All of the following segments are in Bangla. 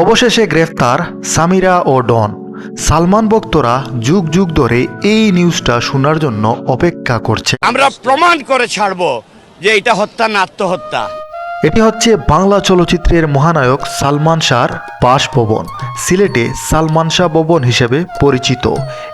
অবশেষে গ্রেফতার সামিরা ও ডন। সালমান ভক্তরা যুগ যুগ ধরে এই নিউজটা শোনার জন্য অপেক্ষা করছে। আমরা প্রমাণ করে ছাড়বো যে এটা হত্যা না আত্মহত্যা। এটি হচ্ছে বাংলা চলচ্চিত্রের মহানায়ক সালমান শাহর বাসভবন সিলেটে সালমান শাহ ভবন হিসেবে পরিচিত।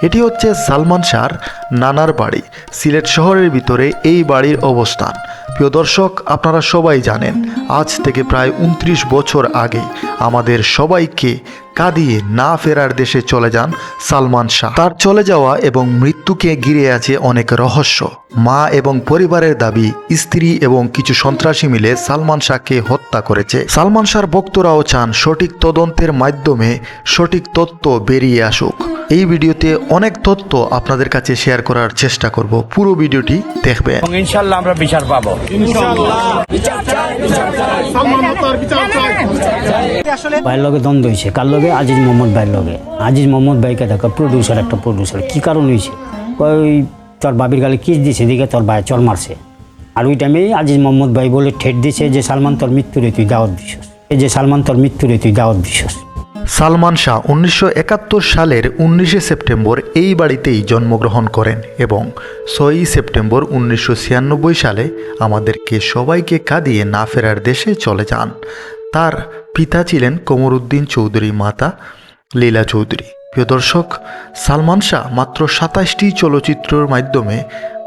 এটি হচ্ছে সালমান শাহর নানার বাড়ি সিলেট শহরের ভিতরে এই বাড়ির অবস্থান। প্রিয় দর্শক, আপনারা সবাই জানেন, আজ থেকে প্রায় উনত্রিশ বছর আগে আমাদের সবাইকে কাঁদিয়ে না ফেরার দেশে চলে যান সালমান শাহ। তার চলে যাওয়া এবং মৃত্যুকে ঘিরে আছে অনেক রহস্য। মা এবং পরিবারের দাবি, স্ত্রী এবং কিছু সন্ত্রাসী মিলে সালমান শাহকে হত্যা করেছে। সালমান শাহর ভক্তরাও চান সঠিক তদন্তের মাধ্যমে সঠিক তথ্য বেরিয়ে আসুক। এই ভিডিওতে অনেক তথ্য আপনাদের কাছে শেয়ার করার চেষ্টা করব। পুরো ভিডিওটি দেখবেন। এবং ইনশাল্লাহ আমরা বিচার পাবো। ভাইয়ের লগে দ্বন্দ্ব হয়েছে। কার লগে? আজিজ মোহাম্মদ ভাইয়ের লগে। আজিজ মোহাম্মদ ভাইকে দেখা প্রডিউসার একটা প্রডিউসার কি কারণ হয়েছে? ওই তোর বাবির গালে কিস দিছে দিকে তোর ভাই চল মারছে। আর ওই টাইমে আজিজ মোহাম্মদ ভাই বলে ঠেট দিছে যে সালমান তোর মৃত্যুরে তুই দাওয়াত দিছস। এই যে সালমান তোর মৃত্যুরে তুই দাওয়াত দিছস। সালমান শাহ উনিশশো একাত্তর সালের উনিশে সেপ্টেম্বর এই বাড়িতেই জন্মগ্রহণ করেন এবং ছয়ই সেপ্টেম্বর উনিশশো ছিয়ানব্বই সালে আমাদেরকে সবাইকে কাঁদিয়ে না ফেরার দেশে চলে যান। তার পিতা ছিলেন কমরুদ্দিন চৌধুরী মাতা লীলা চৌধুরী। প্রিয় দর্শক, সালমান শাহ মাত্র সাতাশটি চলচ্চিত্রের মাধ্যমে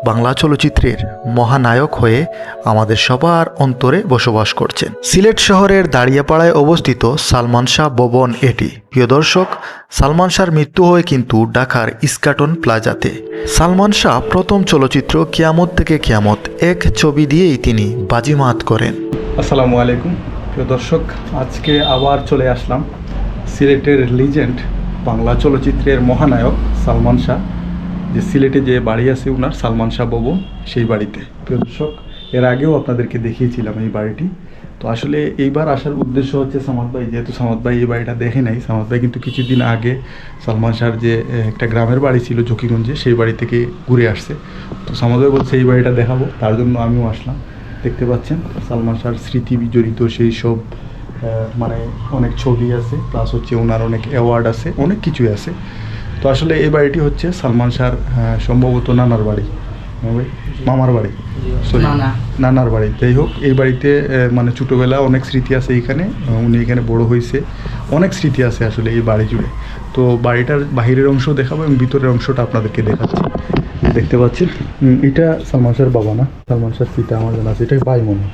বাংলা চলচ্চিত্রের মহানায়ক হয়ে আমাদের সবার অন্তরে বসবাস করছেন। সিলেট শহরের দাঁড়িয়াপাড়ায় অবস্থিত সালমান শাহ ভবন এটি। প্রিয় দর্শক, সালমান শাহর মৃত্যু হয় কিন্তু ঢাকার ইস্কাটন প্লাজাতে। সালমান শাহ প্রথম চলচ্চিত্র কিয়ামত থেকে কিয়ামত এক ছবি দিয়েই তিনি বাজিমাত করেন। আসসালামু আলাইকুম। প্রিয় দর্শক, আজকে আবার চলে আসলাম সিলেটের লিজেন্ড বাংলা চলচ্চিত্রের মহানায়ক সালমান শাহ। যে সিলেটে যে বাড়ি আছে উনার, সালমান শাহ ভবন সেই বাড়িতে। প্রিয় দর্শক, এর আগেও আপনাদেরকে দেখিয়েছিলাম এই বাড়িটি। তো আসলে এইবার আসার উদ্দেশ্য হচ্ছে সামাদ ভাই, যেহেতু সামাদ ভাই এই বাড়িটা দেখে নাই, সামাদ ভাই কিন্তু কিছুদিন আগে সালমান শাহর যে একটা গ্রামের বাড়ি ছিল ঝুঁকিগঞ্জে সেই বাড়ি থেকে ঘুরে আসছে। তো সামাদ ভাই বলছে, এই বাড়িটা দেখাবো। তার জন্য আমিও আসলাম। দেখতে পাচ্ছেন, সালমান শাহর স্মৃতি বিজড়িত সেই সব মানে অনেক ছবি আছে প্লাস হচ্ছে ওনার অনেক অ্যাওয়ার্ড আছে, অনেক কিছুই আছে। তো আসলে এই বাড়িটি হচ্ছে সালমান শাহর সম্ভবত নানার বাড়ি। মামার বাড়ি। সরি নানার বাড়ি। যাই হোক এই বাড়িতে মানে ছোটোবেলা অনেক স্মৃতি আছে এইখানে উনি এখানে বড় হয়েছে। অনেক স্মৃতি আছে আসলে এই বাড়ি জুড়ে। তো বাড়িটার বাহিরের অংশ দেখাবো এবং ভিতরের অংশটা আপনাদেরকে দেখাচ্ছি। দেখতে পাচ্ছেন? এটা সালমান শাহর বাবা না? সালমান শাহর পিতা আমার জানা আছে। এটা ভাই মনে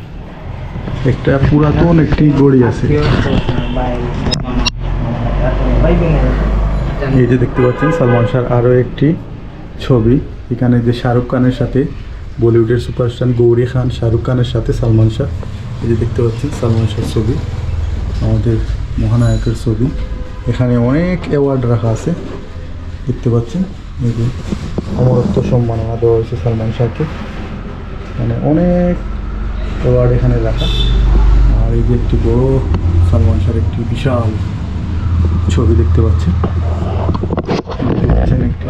একটা পুরাতন একটি গড়ি আছে। এই যে দেখতে পাচ্ছেন, সালমান শাহর আরও একটি ছবি। এখানে যে শাহরুখ খানের সাথে বলিউডের সুপারস্টার গৌরী খান, শাহরুখ খানের সাথে সালমান শাহ। এই যে দেখতে পাচ্ছেন, সালমান শাহর ছবি, আমাদের মহানায়কের ছবি। এখানে অনেক অ্যাওয়ার্ড রাখা আছে, দেখতে পাচ্ছেন। এই যে অমরত্ব সম্মাননা দেওয়া হয়েছে সালমান শাহকে। মানে অনেক অ্যাওয়ার্ড এখানে রাখা। আর এই যে একটি বড় সালমান শাহর একটি বিশাল ছবি দেখতে পাচ্ছেন। একটি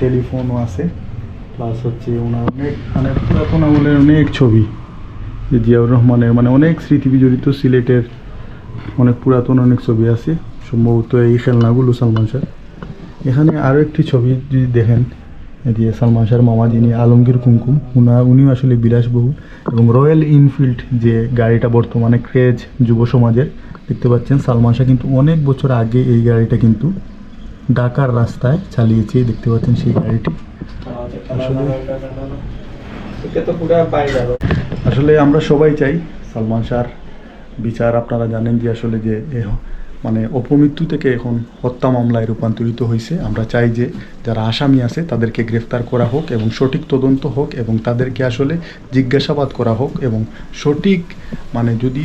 টেলিফোনও আছে প্লাস হচ্ছে ওনার অনেক মানে পুরাতন আমলের অনেক ছবি। যে জিয়াউর রহমানের মানে অনেক স্মৃতি বিজড়িত সিলেটের অনেক পুরাতন অনেক ছবি আছে, সম্ভবত এই খেলনাগুলো সালমান শাহ। এখানে আরও একটি ছবি যদি দেখেন যে সালমান শাহর মামা যিনি আলমগীর কুমকুম, উনা, উনিও আসলে বিলাসবহুল এবং রয়্যাল ইনফিল্ড যে গাড়িটা বর্তমানে ক্রেজ যুব সমাজের দেখতে পাচ্ছেন, সালমান শাহ কিন্তু অনেক বছর আগে এই গাড়িটা কিন্তু ঢাকার রাস্তায় চালিয়েছে, দেখতে পাচ্ছেন সেই গাড়িটি। আসলে আমরা সবাই চাই সালমান শাহর বিচার। আপনারা জানেন যে আসলে যে মানে অপমৃত্যু থেকে এখন হত্যা মামলায় রূপান্তরিত হয়েছে। আমরা চাই যে যারা আসামি আছে তাদেরকে গ্রেফতার করা হোক এবং সঠিক তদন্ত হোক এবং তাদেরকে আসলে জিজ্ঞাসাবাদ করা হোক এবং সঠিক মানে যদি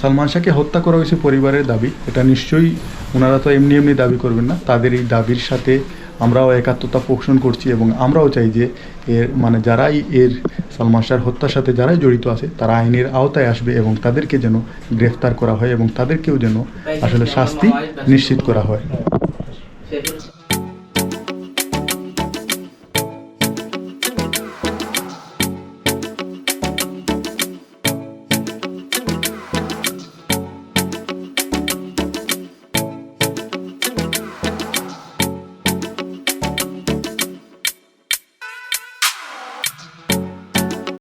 সালমান শাহকে হত্যা করা হয়েছে পরিবারের দাবি। এটা নিশ্চয়ই ওনারা তো এমনি এমনি দাবি করবেন না। তাদের এই দাবির সাথে আমরাও একাত্মতা পোষণ করছি এবং আমরাও চাই যে এর মানে যারাই এর সালমান শাহর হত্যার সাথে যারাই জড়িত আছে, তারা আইনের আওতায় আসবে এবং তাদেরকে যেন গ্রেফতার করা হয় এবং তাদেরকেও যেন আসলে শাস্তি নিশ্চিত করা হয়।